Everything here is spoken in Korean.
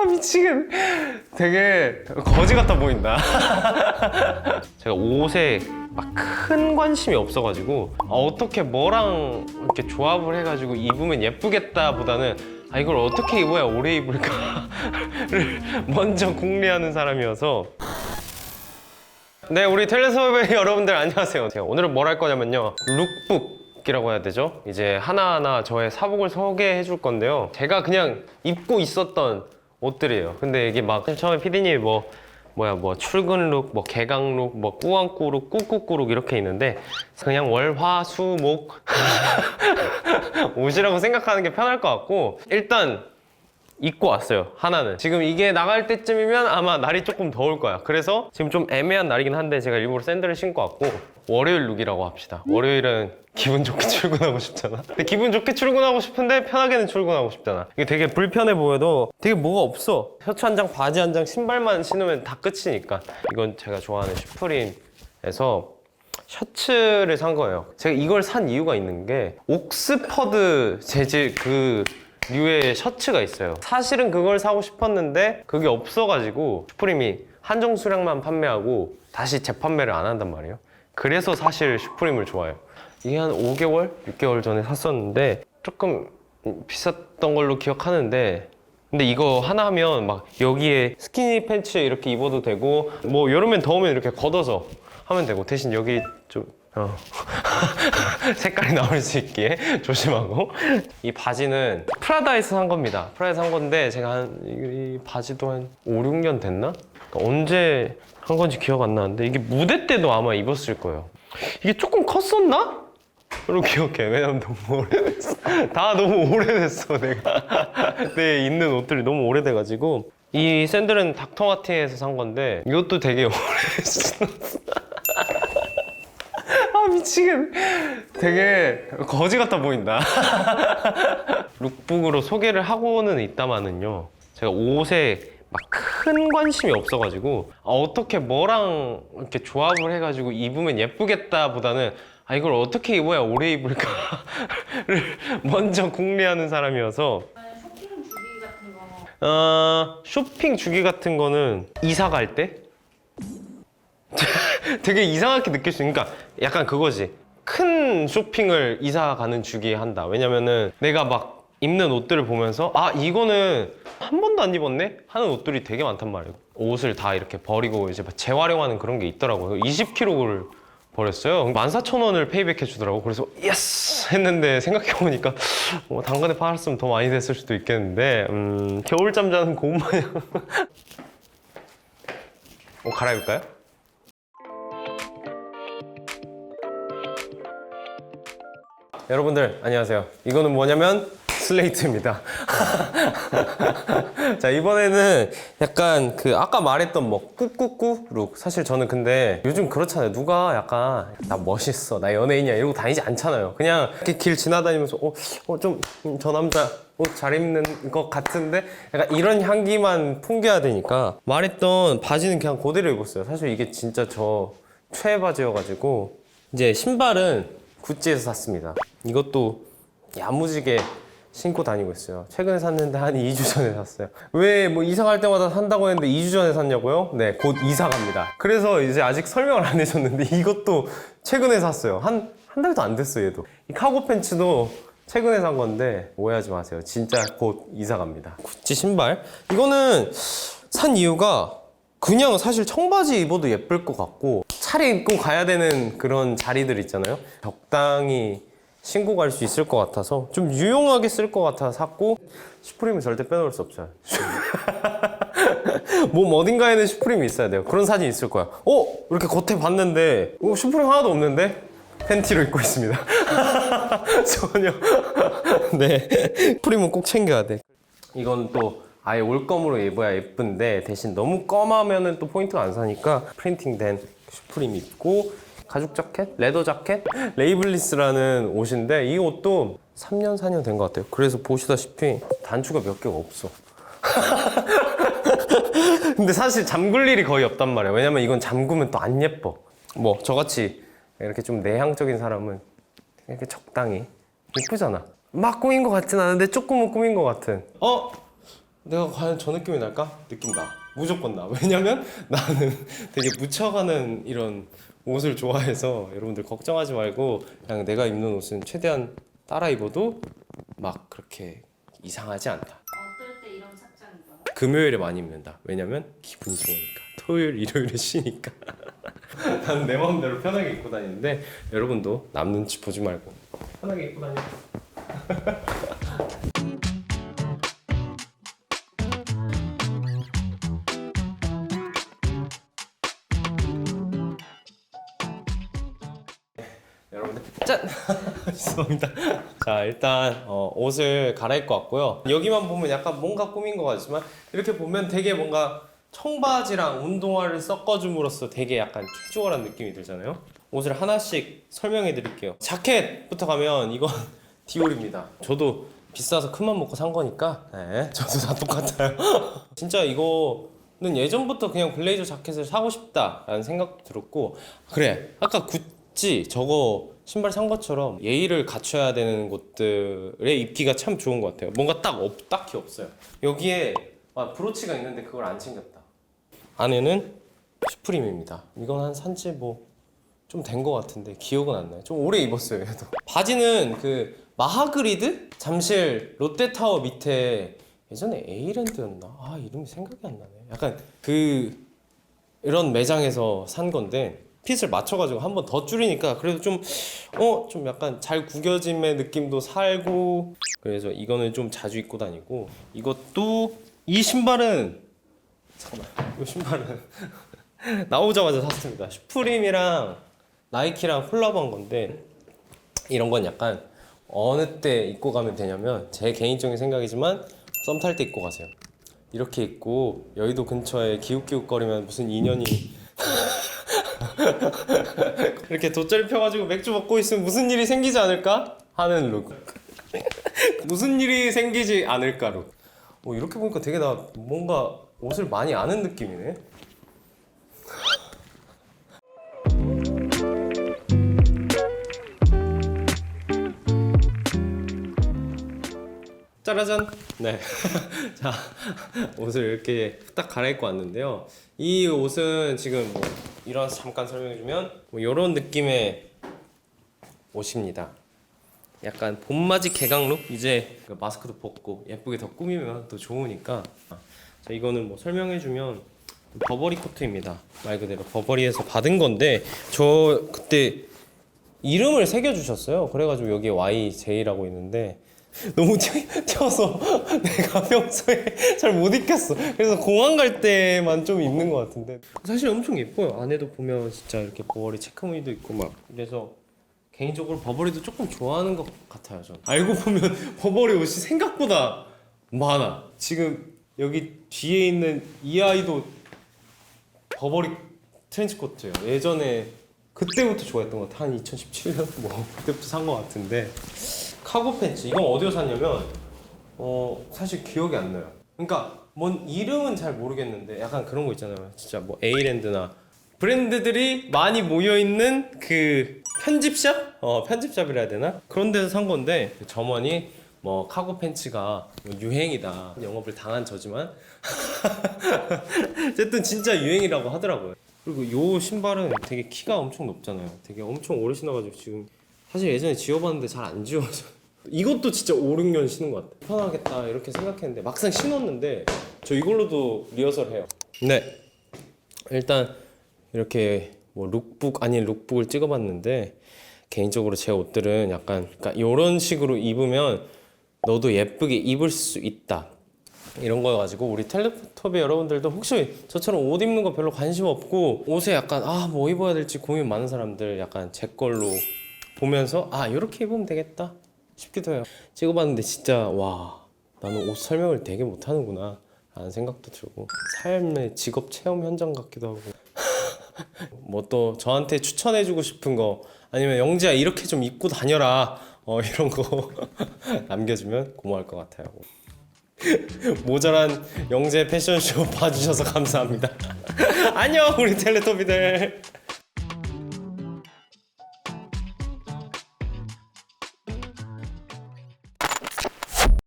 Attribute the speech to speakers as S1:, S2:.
S1: 아 미치겠네. 되게 거지 같아 보인다. 제가 옷에 막 큰 관심이 없어가지고 아, 어떻게 뭐랑 이렇게 조합을 해가지고 입으면 예쁘겠다 보다는 아 이걸 어떻게 입어야 오래 입을까를 먼저 궁리하는 사람이어서 네, 우리 텔레소베 여러분들 안녕하세요. 제가 오늘은 뭘 할 거냐면요. 룩북 이라고 해야 되죠? 이제 하나하나 저의 사복을 소개해 줄 건데요. 제가 그냥 입고 있었던 옷들이에요. 근데 이게 막 처음에 피디님이 뭐 뭐야 뭐 출근 룩, 뭐 개강 룩, 뭐 꾸안꾸 룩, 꾸꾸꾸 룩 이렇게 있는데 그냥 월 화 수 목 옷이라고 생각하는 게 편할 것 같고 일단 입고 왔어요 하나는 지금 이게 나갈 때쯤이면 아마 날이 조금 더울 거야 그래서 지금 좀 애매한 날이긴 한데 제가 일부러 샌들을 신고 왔고 월요일 룩이라고 합시다 월요일은 기분 좋게 출근하고 싶잖아 근데 기분 좋게 출근하고 싶은데 편하게는 출근하고 싶잖아 이게 되게 불편해 보여도 되게 뭐가 없어 셔츠 한 장 바지 한 장 신발만 신으면 다 끝이니까 이건 제가 좋아하는 슈프림에서 셔츠를 산 거예요. 제가 이걸 산 이유가 있는 게 옥스퍼드 재질 그 류의 셔츠가 있어요. 사실은 그걸 사고 싶었는데 그게 없어가지고 슈프림이 한정 수량만 판매하고 다시 재판매를 안 한단 말이에요. 그래서 사실 슈프림을 좋아해요. 이게 한 5개월, 6개월 전에 샀었는데 조금 비쌌던 걸로 기억하는데 근데 이거 하나 하면 막 여기에 스키니 팬츠 이렇게 입어도 되고 뭐 여름엔 더우면 이렇게 걷어서 하면 되고 대신 여기 좀 어. 색깔이 나올 수 있게 조심하고 이 바지는 프라다에서 산 겁니다 프라다에서 산 건데 제가 한 이 바지도 한 5, 6년 됐나? 그러니까 언제 한 건지 기억 안 나는데 이게 무대 때도 아마 입었을 거예요 이게 조금 컸었나? 그리고 기억해. 왜냐면 너무 오래됐어. 다 너무 오래됐어, 내가. 내 입는 옷들이 너무 오래돼가지고. 이 샌들은 닥터마틴에서 산 건데, 이것도 되게 오래 신었어. 아, 미치겠네. 되게 거지 같아 보인다. 룩북으로 소개를 하고는 있다마는요. 제가 옷에 막 큰 관심이 없어가지고 아, 어떻게 뭐랑 이렇게 조합을 해가지고 입으면 예쁘겠다 보다는 아 이걸 어떻게 입어야 오래 입을까를 먼저 궁리하는 사람이어서.
S2: 쇼핑 주기 같은 거.
S1: 어, 쇼핑 주기 같은 거는 이사 갈 때? 되게 이상하게 느낄 수 있는 그러니까 약간 그거지. 큰 쇼핑을 이사 가는 주기에 한다. 왜냐면은 내가 막 입는 옷들을 보면서 아 이거는 한 번도 안 입었네? 하는 옷들이 되게 많단 말이에요. 옷을 다 이렇게 버리고 이제 막 재활용하는 그런 게 있더라고요. 20kg를 버렸어요. 14,000원을 페이백 해주더라고 그래서 예스! 했는데 생각해보니까 뭐 당근에 팔았으면 더 많이 됐을 수도 있겠는데 음, 겨울잠 자는 고운 마냥. 옷 갈아입을까요? 여러분들 안녕하세요. 이거는 뭐냐면 슬레이트입니다. 자 이번에는 약간 그 아까 말했던 뭐 꾸꾸꾸 룩 사실 저는 근데 요즘 그렇잖아요. 누가 약간 나 멋있어, 나 연예인이야 이러고 다니지 않잖아요. 그냥 이렇게 길 지나다니면서 어좀 저 남자 옷 잘 입는 것 같은데 약간 이런 향기만 풍겨야 되니까 말했던 바지는 그냥 그대로 입었어요. 사실 이게 진짜 저 최애 바지여가지고 이제 신발은 구찌에서 샀습니다. 이것도 야무지게 신고 다니고 있어요. 최근에 샀는데 한 2주 전에 샀어요. 왜 뭐 이사 갈 때마다 산다고 했는데 2주 전에 샀냐고요? 네, 곧 이사 갑니다. 그래서 이제 아직 설명을 안 해줬는데 이것도 최근에 샀어요. 한, 한 달도 안 됐어요, 얘도. 이 카고 팬츠도 최근에 산 건데 오해하지 마세요. 진짜 곧 이사 갑니다. 구찌 신발. 이거는 산 이유가 그냥 사실 청바지 입어도 예쁠 것 같고 차려입고 가야 되는 그런 자리들 있잖아요. 적당히 신고 갈 수 있을 것 같아서 좀 유용하게 쓸 것 같아서 샀고 슈프림은 절대 빼놓을 수 없어요. 몸 어딘가에는 슈프림이 있어야 돼요. 그런 사진 있을 거야. 어? 이렇게 겉에 봤는데 어, 슈프림 하나도 없는데? 팬티로 입고 있습니다. 전혀. 네. 슈프림은 꼭 챙겨야 돼. 이건 또 아예 올검으로 입어야 예쁜데 대신 너무 검하면은 또 포인트가 안 사니까 프린팅된 슈프림 입고 가죽 자켓, 레더 자켓, 레이블리스라는 옷인데 이 옷도 3년 4년 된 것 같아요. 그래서 보시다시피 단추가 몇 개가 없어. 근데 사실 잠글 일이 거의 없단 말이에요. 왜냐면 이건 잠그면 또 안 예뻐. 뭐 저같이 이렇게 좀 내향적인 사람은 이렇게 적당히 이쁘잖아. 막 꾸민 것 같진 않은데 조금은 꾸민 것 같은. 어? 내가 과연 저 느낌이 날까? 느낌 나. 무조건 나. 왜냐면 나는 되게 묻혀가는 이런 옷을 좋아해서 여러분들 걱정하지 말고 그냥 내가 입는 옷은 최대한 따라 입어도 막 그렇게 이상하지 않다.
S2: 어떨 때 이런 착장인 거야?
S1: 금요일에 많이 입는다. 왜냐면 기분이 좋으니까. 토요일, 일요일에 쉬니까. 나는 내 마음대로 편하게 입고 다니는데 여러분도 남 눈치 보지 말고 편하게 입고. 여러 짠! 죄송합니다. 자 일단 어, 옷을 갈아입고 왔고요. 여기만 보면 약간 뭔가 꾸민 것 같지만 이렇게 보면 되게 뭔가 청바지랑 운동화를 섞어줌으로써 되게 약간 캐주얼한 느낌이 들잖아요. 옷을 하나씩 설명해 드릴게요. 자켓부터 가면 이건 디올입니다. 저도 비싸서 큰맘 먹고 산 거니까 네, 저도 다 똑같아요. 진짜 이거 는 예전부터 그냥 블레이저 자켓을 사고 싶다라는 생각도 들었고 그래 아까 구 찌 저거 신발 산 것처럼 예의를 갖춰야 되는 곳들에 입기가 참 좋은 것 같아요. 뭔가 딱 없, 딱히 없어요. 여기에 아, 브로치가 있는데 그걸 안 챙겼다. 안에는 슈프림입니다. 이건 한 산지 뭐 좀 된 것 같은데 기억은 안 나요. 좀 오래 입었어요, 얘도. 바지는 그 마하그리드 잠실 롯데타워 밑에 예전에 에이랜드였나? 아 이름이 생각이 안 나네. 약간 그 이런 매장에서 산 건데 핏을 맞춰가지고 한 번 더 줄이니까 그래도 좀 어 좀 약간 잘 구겨짐의 느낌도 살고 그래서 이거는 좀 자주 입고 다니고 이것도 이 신발은 잠깐만 이 신발은 나오자마자 샀습니다. 슈프림이랑 나이키랑 콜라보한 건데 이런 건 약간 어느 때 입고 가면 되냐면 제 개인적인 생각이지만 썸 탈 때 입고 가세요. 이렇게 입고 여의도 근처에 기웃기웃거리면 무슨 인연이 이렇게 돗자리 펴가지고 맥주 먹고 있으면 무슨 일이 생기지 않을까 하는 룩 무슨 일이 생기지 않을까 룩 어, 이렇게 보니까 되게 나 뭔가 옷을 많이 아는 느낌이네 짜라잔. 네. 자, 옷을 이렇게 딱 갈아입고 왔는데요. 이 옷은 지금 뭐 일어나서 잠깐 설명해주면 뭐 이런 느낌의 옷입니다. 약간 봄맞이 개강룩? 이제 그 마스크도 벗고 예쁘게 더 꾸미면 더 좋으니까. 자 이거는 뭐 설명해주면 버버리 코트입니다. 말 그대로 버버리에서 받은 건데 저 그때 이름을 새겨주셨어요. 그래가지고 여기에 YJ라고 있는데 너무 튀- 튀어서 내가 평소에 잘 못 입겠어. 그래서 공항 갈 때만 좀 입는 것 같은데. 사실 엄청 예뻐요. 안에도 보면 진짜 이렇게 버버리 체크무늬도 있고 막 그래서 개인적으로 버버리도 조금 좋아하는 것 같아요 저는. 알고 보면 버버리 옷이 생각보다 많아. 지금 여기 뒤에 있는 이 아이도 버버리 트렌치코트예요. 예전에 그때부터 좋아했던 것 같아. 한 2017년 뭐 그때부터 산 것 같은데 카고 팬츠. 이건 어디서 샀냐면 어 사실 기억이 안 나요. 그러니까 뭔 이름은 잘 모르겠는데 약간 그런 거 있잖아요. 진짜 뭐 에이랜드나 브랜드들이 많이 모여 있는 그 편집샵? 어 편집샵이라 해야 되나? 그런 데서 산 건데 그 점원이 뭐 카고 팬츠가 뭐 유행이다. 영업을 당한 저지만. 어쨌든 진짜 유행이라고 하더라고요. 그리고 요 신발은 되게 키가 엄청 높잖아요. 되게 엄청 오래 신어가지고 지금 사실 예전에 지워봤는데 잘 안 지워져 이것도 진짜 5, 6년 신은 것 같아. 편하겠다 이렇게 생각했는데 막상 신었는데 저 이걸로도 리허설 해요. 네. 일단 이렇게 뭐 룩북 아닌 룩북을 찍어봤는데 개인적으로 제 옷들은 약간 그러니까 이런 식으로 입으면 너도 예쁘게 입을 수 있다. 이런 거여가지고 우리 텔레토비 여러분들도 혹시 저처럼 옷 입는 거 별로 관심 없고 옷에 약간 아 뭐 입어야 될지 고민 많은 사람들 약간 제 걸로 보면서 아 이렇게 입으면 되겠다 싶기도 해요. 찍어봤는데 진짜 와 나는 옷 설명을 되게 못하는구나 라는 생각도 들고 삶의 직업 체험 현장 같기도 하고. 뭐 또 저한테 추천해주고 싶은 거 아니면 영지야 이렇게 좀 입고 다녀라. 어 이런 거 남겨주면 고마울 것 같아요. 모자란 영재 패션쇼 봐주셔서 감사합니다. 안녕 우리 텔레토비들